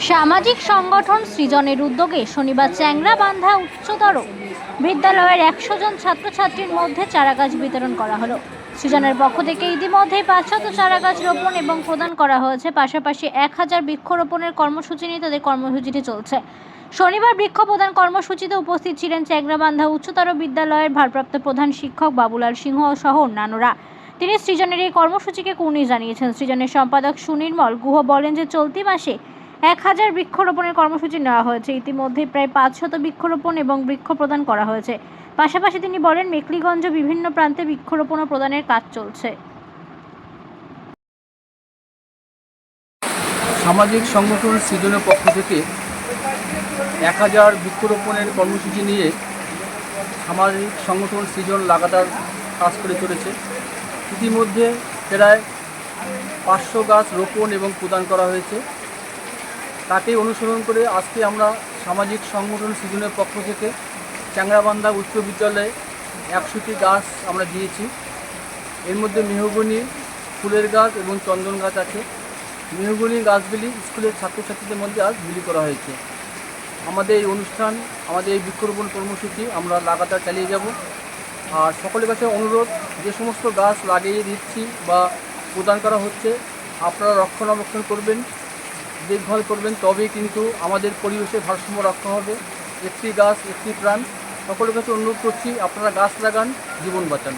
সামাজিক সংগঠন সৃজনের উদ্যোগে শনিবার চ্যাংরা বান্ধা উচ্চতর বিদ্যালয়ের একশো জন ছাত্রছাত্রীর মধ্যে চারাগাছ বিতরণ করা হলো। সৃজনের পক্ষ থেকে ইতিমধ্যেই পাঁচশত চারাগাছ রোপণ এবং প্রদান করা হয়েছে। পাশাপাশি এক হাজার বৃক্ষরোপণের কর্মসূচি নিয়ে তাদের কর্মসূচিটি চলছে। শনিবার বৃক্ষ প্রদান কর্মসূচিতে উপস্থিত ছিলেন চ্যাংরাবান্ধা উচ্চতর বিদ্যালয়ের ভারপ্রাপ্ত প্রধান শিক্ষক বাবুলাল সিংহ সহ অন্যান্যরা। তিনি সৃজনের এই কর্মসূচিকে কুর্নি জানিয়েছেন। সৃজনের সম্পাদক সুনির্মল গুহ বলেন যে, চলতি মাসে এক হাজার বৃক্ষরোপণের কর্মসূচি নেওয়া হয়েছে। ইতিমধ্যে প্রায় পাঁচশত বৃক্ষরোপণ এবং বৃক্ষ প্রদান করা হয়েছে। পাশাপাশি তিনি বলেন মেকলিগঞ্জ বিভিন্ন প্রান্তে বৃক্ষরোপণ ও প্রদানের কাজ চলছে। সামাজিক সংগঠন সৃজনের পক্ষ থেকে এক হাজার বৃক্ষরোপণের কর্মসূচি নিয়ে সামাজিক সংগঠন সৃজন লাগাতার কাজ করে চলেছে। ইতিমধ্যে প্রায় পাঁচশো গাছ রোপণ এবং প্রদান করা হয়েছে। তাকে অনুসরণ করে আজকে আমরা সামাজিক সংগঠন সৃজনের পক্ষ থেকে চ্যাংরাবান্ধা উচ্চ বিদ্যালয়ে একশোটি গাছ আমরা দিয়েছি। এর মধ্যে মেহগনি, ফুলের গাছ এবং চন্দন গাছ আছে। মেহগনি গাছগুলি স্কুলের ছাত্রছাত্রীদের মধ্যে আজ বিলি করা হয়েছে। আমাদের এই অনুষ্ঠান, আমাদের এই বৃক্ষরোপণ কর্মসূচি আমরা লাগাতার চালিয়ে যাব। আর সকলের কাছে অনুরোধ, যে সমস্ত গাছ লাগিয়ে দিচ্ছি বা প্রদান করা হচ্ছে, আপনারা রক্ষণাবেক্ষণ করবেন। দেখভাল করবেন, তবেই কিন্তু আমাদের পরিবেশের ভারসাম্য রক্ষা হবে একটি গাছ, একটি প্রাণ, সকলের কাছে অনুরোধ করছি, আপনারা গাছ লাগান, জীবন বাঁচান?